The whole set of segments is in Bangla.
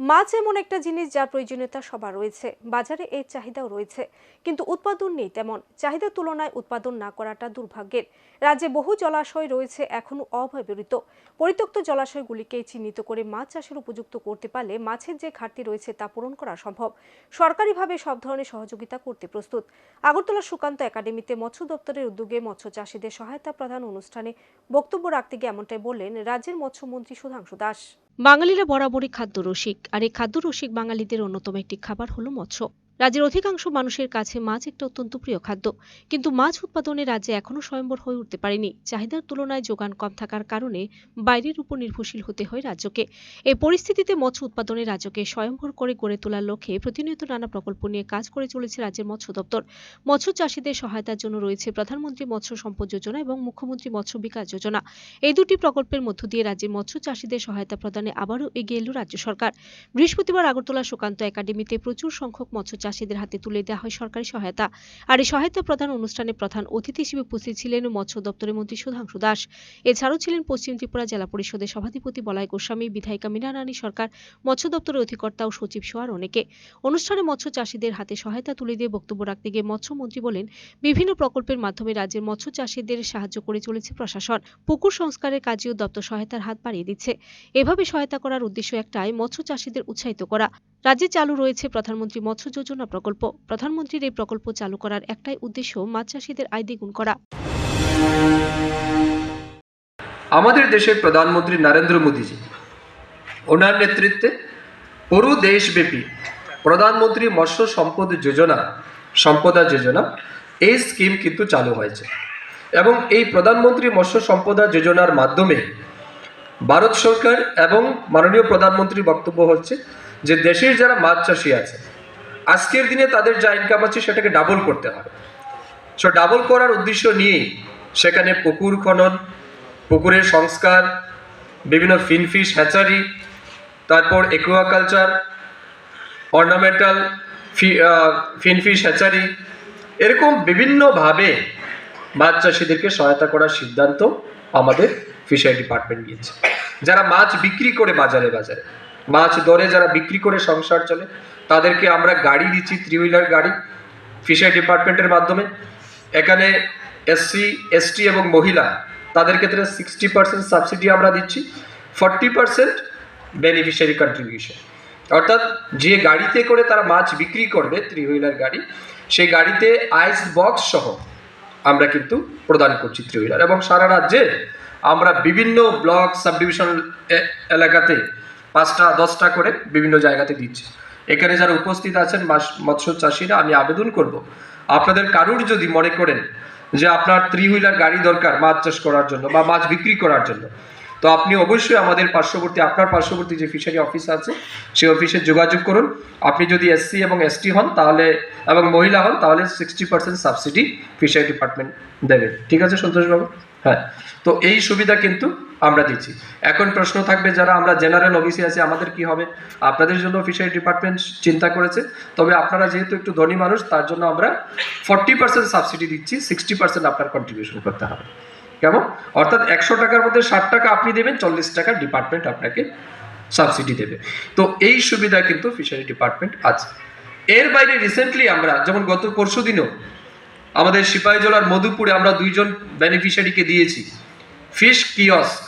মাছ এমন একটা জিনিস যার প্রয়োজনীয়তা সবার রয়েছে। বাজারে এর চাহিদাও রয়েছে। কিন্তু উৎপাদন নেই তেমন। চাহিদার তুলনায় উৎপাদন না করাটা দুর্ভাগ্যের। রাজ্যে বহু জলাশয় রয়েছে এখনও অব্যবহৃত। পরিত্যক্ত জলাশয়গুলিকে চিহ্নিত করে মাছ চাষের উপযুক্ত করতে পারলে মাছের যে ঘাটতি রয়েছে তা পূরণ করা সম্ভব। সরকারিভাবে সব ধরনের সহযোগিতা করতে প্রস্তুত। আগরতলা সুকান্ত একাডেমিতে মৎস্য দপ্তরের উদ্যোগে মৎস্য চাষীদের সহায়তা প্রদান অনুষ্ঠানে বক্তব্য রাখতে গিয়ে এমনটাই বললেন রাজ্যের মৎস্যমন্ত্রী সুধাংশু দাস। বাঙালিরা বরাবরই খাদ্যরসিক আর এই খাদ্যরসিক বাঙালিদের অন্যতম একটি খাবার হলো মৎস্য। রাজ্যের অধিকাংশ মানুষের কাছে মাছ একটা অত্যন্ত প্রিয় খাদ্য। কিন্তু মাছ উৎপাদনে রাজ্যে এখনও স্বয়ম্বর হয়ে উঠতে পারেনি। চাহিদার তুলনায় যোগান কম থাকার কারণে বাইরের উপর নির্ভরশীল হতে হয় রাজ্যকে। এই পরিস্থিতিতে মৎস্য উৎপাদনে রাজ্যকে স্বয়ংভর করে গড়ে তোলার লক্ষ্যে প্রতিনিয়ত নানা প্রকল্প নিয়ে কাজ করে চলেছে রাজ্যের মৎস্য দপ্তর। মৎস্য চাষীদের সহায়তার জন্য রয়েছে প্রধানমন্ত্রী মৎস্য সম্পদ যোজনা এবং মুখ্যমন্ত্রী মৎস্য বিকাশ যোজনা। এই দুটি প্রকল্পের মধ্য দিয়ে রাজ্যের মৎস্য চাষীদের সহায়তা প্রদানে আবারও এগিয়ে এল রাজ্য সরকার। বৃহস্পতিবার আগরতলা সুকান্ত একাডেমিতে প্রচুর সংখ্যক মৎস্য চাষীদের হাতে তুলে দেওয়া হয় সরকারি সহায়তা। আর এই সহায়তা প্রদান অনুষ্ঠানে প্রধান অতিথি হিসেবে উপস্থিত ছিলেন মৎস্য দপ্তরের মন্ত্রী সুধাংশু দাস। এছাড়াও ছিলেন পশ্চিম ত্রিপুরা জেলা পরিষদের সভাধিপতি বলাই গোস্বামী, বিধায়িকা মীনা রানী সরকার, মৎস্য দপ্তরের অধিকর্তা ও সচিব সহ আর অনেকে। অনুষ্ঠানে মৎস্য চাষীদের হাতে সহায়তা তুলে দিয়ে বক্তব্য রাখতে গিয়ে মৎস্যমন্ত্রী বলেন, বিভিন্ন প্রকল্পের মাধ্যমে রাজ্যের মৎস্য চাষীদের সাহায্য করে চলেছে প্রশাসন। পুকুর সংস্কারের কাজেও দপ্তর সহায়তার হাত বাড়িয়ে দিচ্ছে। এভাবে সহায়তা করার উদ্দেশ্য একটাই, মৎস্য চাষীদের উৎসাহিত করা। রাজ্যে চালু রয়েছে প্রধানমন্ত্রী মৎস্য যোজনা প্রকল্প। প্রধানমন্ত্রীর এই প্রকল্প চালু করার একটাই উদ্দেশ্য মাছ চাষীদের আয় দ্বিগুণ করা। আমাদের দেশের প্রধানমন্ত্রী নরেন্দ্র মোদীজি, ওনার নেতৃত্বে পুরো দেশব্যাপী প্রধানমন্ত্রী মৎস্য সম্পদ যোজনা, সম্পদা যোজনা, এই স্কিম কিন্তু চালু হয়েছে। এবং এই প্রধানমন্ত্রী মৎস্য সম্পদা যোজনার মাধ্যমে ভারত সরকার এবং মাননীয় প্রধানমন্ত্রী বক্তব্য হচ্ছে যে দেশের যারা মাছ চাষি আছে আজকের দিনে তাদের যা ইনকাম আছে সেটাকে ডাবল করতে হবে। সো ডাবল করার উদ্দেশ্য নিয়েই সেখানে পুকুর খনন, পুকুরের সংস্কার, বিভিন্ন ফিনফিশ হ্যাচারি তারপর একুয়াকালচার অর্নামেন্টাল ফিনফিশ হ্যাচারি এরকম বিভিন্নভাবে মাছ চাষিদেরকে সহায়তা করার সিদ্ধান্ত আমাদের ফিশারি ডিপার্টমেন্ট নিয়েছে। যারা মাছ বিক্রি করে বাজারে বাজারে মাছ দরে যারা বিক্রি করে সংসার চলে, তাদেরকে আমরা গাড়ি দিচ্ছি থ্রি হুইলার গাড়ি ফিশারি ডিপার্টমেন্টের মাধ্যমে। এখানে এসসি এসটি এবং মহিলা, তাদের ক্ষেত্রে সিক্সটি পার্সেন্ট সাবসিডি আমরা দিচ্ছি। ফর্টি পার্সেন্ট বেনিফিশিয়ারি কন্ট্রিবিউশন অর্থাৎ যে গাড়িতে করে তারা মাছ বিক্রি করবে থ্রি হুইলার গাড়ি, সেই গাড়িতে আইস বক্স সহ আমরা কিন্তু প্রদান করছি থ্রি হুইলার এবং সারা রাজ্যে আমরা বিভিন্ন ব্লক সাবডিভিশন এলাকাতে পাঁচটা, দশটা করে বিভিন্ন জায়গাতে দিচ্ছে। এখানে যারা উপস্থিত আছেন মৎস্য চাষিরা, আমি আবেদন করব। আপনাদের কারুর যদি মনে করেন যে আপনার থ্রি হুইলার গাড়ি দরকার মাছ চাষ করার জন্য বা মাছ বিক্রি করার জন্য তো আপনি অবশ্যই আমাদের পার্শ্ববর্তী, আপনার পার্শ্ববর্তী যে ফিশারি অফিস আছে, সেই অফিসে যোগাযোগ করুন। আপনি যদি এসসি এবং এসটি হন, তাহলে, এবং মহিলা হন, তাহলে sixty percent subsidy fishery department দেবে। ঠিক আছে সন্তোষবাবু? হ্যাঁ। তো এই সুবিধা কিন্তু আমরা দিচ্ছি। এখন প্রশ্ন থাকবে যারা আমরা জেনারেল অফিসে আছি, আমাদের কি হবে? আপনাদের জন্য ফিশারি ডিপার্টমেন্ট চিন্তা করেছে। তবে আপনারা যেহেতু একটু ধনী মানুষ, তার জন্য আমরা ফর্টি পার্সেন্ট সাবসিডি দিচ্ছি সিক্সটি পার্সেন্ট আপনার কন্ট্রিবিউশন করতে হবে। কেমন? অর্থাৎ একশো টাকার মধ্যে ষাট টাকা আপনি দেবেন, চল্লিশ টাকা ডিপার্টমেন্ট আপনাকে সাবসিডি দেবে। তো এই সুবিধা কিন্তু ফিশারি ডিপার্টমেন্ট আছে। এর বাইরে রিসেন্টলি আমরা, যেমন গত পরশু দিনও আমাদের সিপাহীজলার মধুপুরে আমরা দুইজন বেনিফিশিয়ারিকে দিয়েছি। ফিশ কিয়স্ক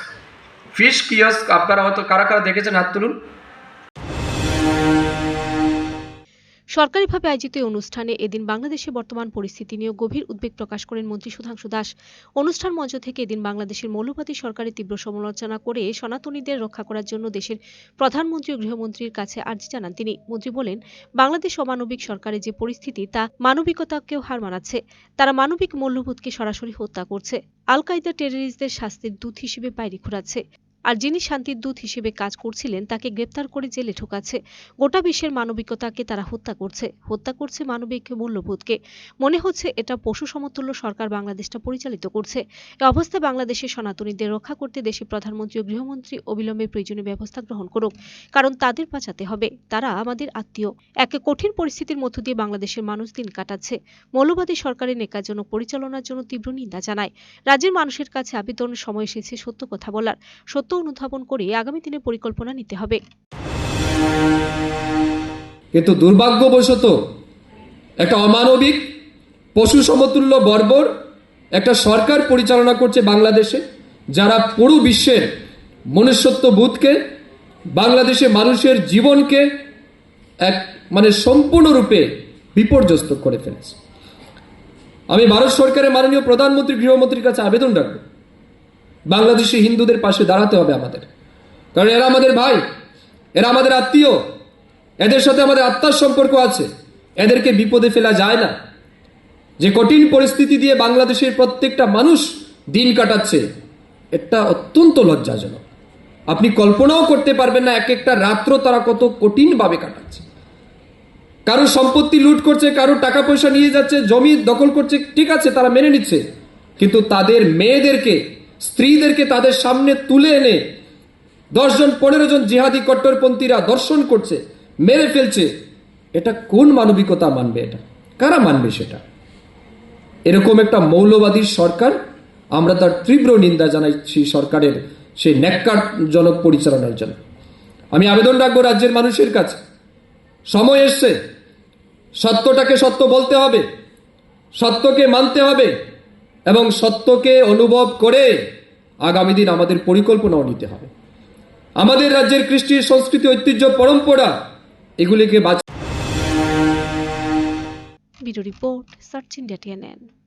ফিশ কিয়স্ক আপনারা হয়তো কারা কারা দেখেছেন? হাত তুলুন। সরকারিভাবে আয়োজিত এই অনুষ্ঠানে এদিন বাংলাদেশের বর্তমান পরিস্থিতি নিয়ে গভীর উদ্বেগ প্রকাশ করেন মন্ত্রী সুধাংশু দাস। অনুষ্ঠান মঞ্চ থেকে এদিন বাংলাদেশের মৌলবাদী সরকারের তীব্র সমালোচনা করে সনাতনীদের রক্ষা করার জন্য দেশের প্রধানমন্ত্রী ও গৃহমন্ত্রীর কাছে আর্জি জানান তিনি। মন্ত্রী বলেন, বাংলাদেশ অমানবিক সরকারের যে পরিস্থিতি, তা মানবিকতাকেও হার মানাচ্ছে। তারা মানবিক মূল্যবোধকে সরাসরি হত্যা করছে। আল কায়দা টেররিস্টদের শাস্তির দূত হিসেবে বাইরে ঘোরাচ্ছে। আর যিনি শান্তির দূত হিসেবে কাজ করছিলেন, তাকে গ্রেপ্তার করে জেলে ঢোকাচ্ছে গোটা বিশ্বের মানবিকতাকে তারা হত্যা করছে। হত্যা করছে মানবিক মূল্যবোধকে। মনে হচ্ছে এটা পশু সমতুল্য সরকার বাংলাদেশটা পরিচালিত করছে। এ অবস্থায় বাংলাদেশের সনাতনীদের রক্ষা করতে দেশের প্রধানমন্ত্রী ও গৃহমন্ত্রী অবিলম্বে প্রয়োজনীয় ব্যবস্থা গ্রহণ করুক, কারণ তাদের বাঁচাতে হবে। তারা আমাদের আত্মীয়। এক কঠিন পরিস্থিতির মধ্য দিয়ে বাংলাদেশের মানুষ দিন কাটাচ্ছে। মৌলবাদী সরকারের নেকাজনক পরিচালনার জন্য তীব্র নিন্দা জানায়। রাজ্যের মানুষের কাছে আবেদনের সময় এসেছে সত্য কথা বলার। সত্য অনুধাবন করে আগামী দিনে পরিকল্পনা নিতে হবে। কিন্তু দুর্ভাগ্যবশত একটা অমানবিক পশু সমতুল্য বর্বর একটা সরকার পরিচালনা করছে বাংলাদেশে, যারা পুরো বিশ্বের মনুষ্যত্ব বোধকে, বাংলাদেশে মানুষের জীবনকে এক মানে সম্পূর্ণরূপে বিপর্যস্ত করে ফেলেছে। আমি ভারত সরকারের মাননীয় প্রধানমন্ত্রী, গৃহমন্ত্রীর কাছে আবেদন রাখব। বাংলাদেশি হিন্দুদের পাশে দাঁড়াতে হবে আমাদের। কারণ এরা আমাদের ভাই, এরা আমাদের আত্মীয়, এদের সাথে আমাদের আত্মার সম্পর্ক আছে। এদেরকে বিপদে ফেলা যায় না। যে কঠিন পরিস্থিতি দিয়ে বাংলাদেশের প্রত্যেকটা মানুষ দিন কাটাচ্ছে, এটা অত্যন্ত লজ্জাজনক। আপনি কল্পনাও করতে পারবেন না এক একটা রাত্র তারা কত কঠিনভাবে কাটাচ্ছে। কারও সম্পত্তি লুট করছে, কারও টাকা পয়সা নিয়ে যাচ্ছে, জমি দখল করছে, ঠিক আছে, তারা মেনে নিচ্ছে। কিন্তু তাদের মেয়েদেরকে স্ত্রীদেরকে তাদের সামনে তুলে এনে দশজন পনেরো জন জিহাদি কট্টরপন্থীরা দর্শন করছে, মেরে ফেলছে। এটা কোন মানবিকতা মানবে এটা? কারা মানবে সেটা? এরকম একটা মৌলবাদী সরকার, আমরা তার তীব্র নিন্দা জানাইছি সরকারের সেই ন্যাক্কারজনক পরিচালনার জন্য। আমি আবেদন রাখব রাজ্যের মানুষের কাছে। সময় এসছে। সত্যটাকে সত্য বলতে হবে। সত্যকে মানতে হবে। এবং সত্যকে অনুভব করে আগামী দিন আমাদের পরিকল্পনাও নিতে হবে। আমাদের রাজ্যের কৃষ্টি, সংস্কৃতি, ঐতিহ্য, পরম্পরা এগুলিকে বাঁচ রিপোর্ট, সার্চ ইন্ডিয়া